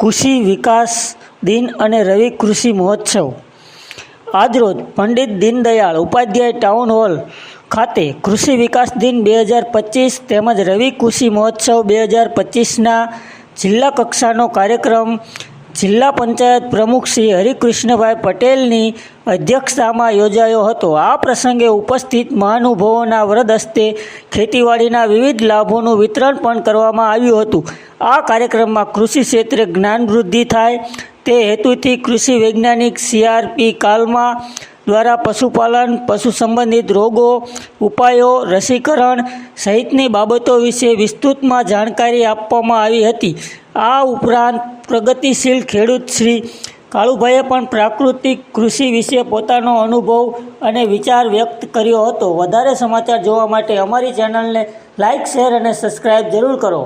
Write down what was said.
કૃષિ વિકાસ દિન અને રવિ કૃષિ મહોત્સવ. આજરોજ પંડિત દીનદયાળ ઉપાધ્યાય ટાઉન હોલ ખાતે કૃષિ વિકાસ દિન બે હજાર પચીસ તેમજ રવિ કૃષિ મહોત્સવ બે હજાર પચીસના જિલ્લા કક્ષાનો કાર્યક્રમ જિલ્લા પંચાયત પ્રમુખ શ્રી હરિકૃષ્ણભાઈ પટેલની અધ્યક્ષતામાં યોજાયો હતો. આ પ્રસંગે ઉપસ્થિત મહાનુભાવોના વ્રત હસ્તે ખેતીવાડીના વિવિધ લાભોનું વિતરણ પણ કરવામાં આવ્યું હતું. આ કાર્યક્રમમાં કૃષિ ક્ષેત્રે જ્ઞાન વૃદ્ધિ થાય, તે હેતુથી કૃષિ વૈજ્ઞાનિક સીઆરપી કાલમા દ્વારા પશુપાલન, પશુ સંબંધિત રોગો, ઉપાયો, રસીકરણ સહિતની બાબતો વિશે વિસ્તૃતમાં જાણકારી આપવામાં આવી હતી. આ ઉપરાંત પ્રગતિશીલ ખેડૂત શ્રી કાળુભાઈએ પણ પ્રાકૃતિક કૃષિ વિશે પોતાનો અનુભવ અને વિચાર વ્યક્ત કર્યો હતો. વધારે સમાચાર જોવા માટે અમારી ચેનલને લાઇક શેર અને સબસ્ક્રાઈબ જરૂર કરો.